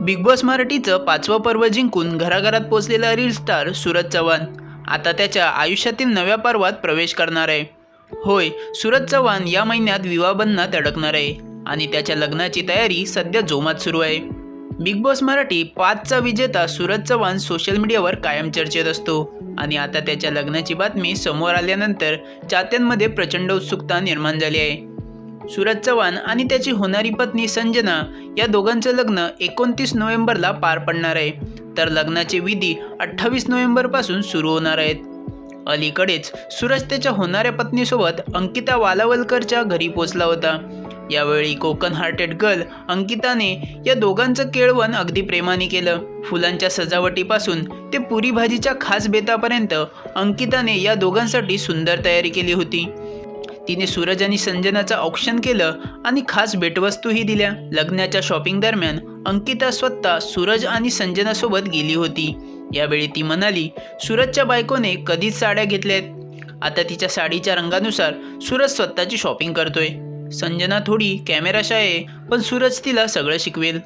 Big boss मराठीचं पाचवं पर्व जिंकून घराघरात पोचलेला रील स्टार सूरज चव्हाण. आता त्याच्या आयुष्यातील नव्या पर्वात प्रवेश करणार आहे. होय सूरज चव्हाण या महिन्यात विवाहबंधनात अडकणार आहे आणि त्याच्या लग्नाची तयारी सध्या जोमात सुरू आहे. बिग बॉस मराठी पाचचा विजेता सूरज चव्हाण सोशल मीडियावर कायम चर्चेत असतो आणि आता त्याच्या लग्नाची बातमी समोर आल्यानंतर चाहत्यांमध्ये प्रचंड उत्सुकता निर्माण झाली आहे. सूरज चव्हाण आणि त्याची होणारी पत्नी संजना या दोघांचं लग्न एकोणतीस नोव्हेंबरला पार पडणार आहे. तर लग्नाचे विधी अठ्ठावीस नोव्हेंबरपासून सुरू होणार आहेत. अलीकडेच सूरज त्याच्या होणाऱ्या पत्नीसोबत अंकिता वालावलकरच्या घरी पोचला होता. यावेळी कोकण हार्टेड गर्ल अंकिताने या दोघांचं केळवण अगदी प्रेमाने केलं. फुलांच्या सजावटीपासून ते पुरी भाजीच्या खास बेतापर्यंत अंकिताने या दोघांसाठी सुंदर तयारी केली होती. तिने सूरज आणि संजनाचं ऑप्शन केलं आणि खास भेटवस्तूही दिल्या. लग्नाच्या शॉपिंग दरम्यान अंकिता स्वतः सूरज आणि संजनासोबत गेली होती. यावेळी ती म्हणाली सूरजच्या बायकोने कधीच साड्या घेतल्यात. आता तिच्या साडीच्या रंगानुसार सूरज स्वतःची शॉपिंग करतोय. संजना थोडी कॅमेराशा आहे पण सूरज तिला सगळं शिकवेल.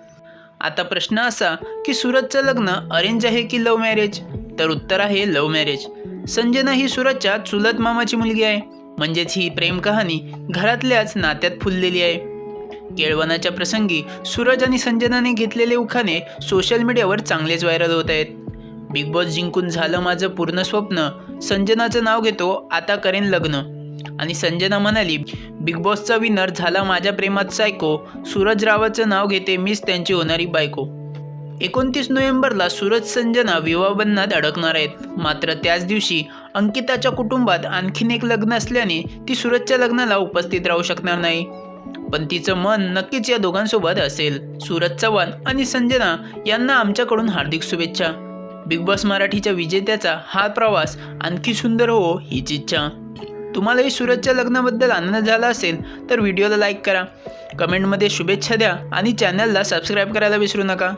आता प्रश्न असा की सूरजचं लग्न अरेंज आहे की लव्ह मॅरेज तर उत्तर आहे लव्ह मॅरेज संजना ही सूरजच्या चुलत मामाची मुलगी आहे. म्हणजेच ही प्रेम कहाणी घरातल्याच नात्यात फुललेली आहे. केळवनाच्या प्रसंगी सूरज आणि संजनाने घेतलेले उखाणे सोशल मीडियावर चांगलेच व्हायरल होत आहेत. बिग बॉस जिंकून झालं माझं पूर्ण स्वप्न. संजनाचं नाव घेतो आता करेन लग्न. आणि संजना म्हणाली बिग बॉसचा विनर झाला माझ्या प्रेमात सायको सूरज रावाचं नाव घेते मीच त्यांची होणारी बायको. एकोणतीस नोव्हेंबरला सूरज संजना विवाहबंधनात अडकणार आहेत. मात्र त्याच दिवशी अंकिताच्या कुटुंबात आणखीन एक लग्न असल्याने ती सूरजच्या लग्नाला उपस्थित राहू शकणार नाही. पण तिचं मन नक्कीच या दोघांसोबत असेल. सूरज चव्हाण आणि संजना यांना आमच्याकडून हार्दिक शुभेच्छा. बिग बॉस मराठीच्या विजेत्याचा हा प्रवास आणखी सुंदर हो हीच इच्छा. तुम्हालाही सूरजच्या लग्नाबद्दल आनंद झाला असेल तर व्हिडिओला लाईक करा. कमेंटमध्ये शुभेच्छा द्या आणि चॅनलला सबस्क्राईब करायला विसरू नका.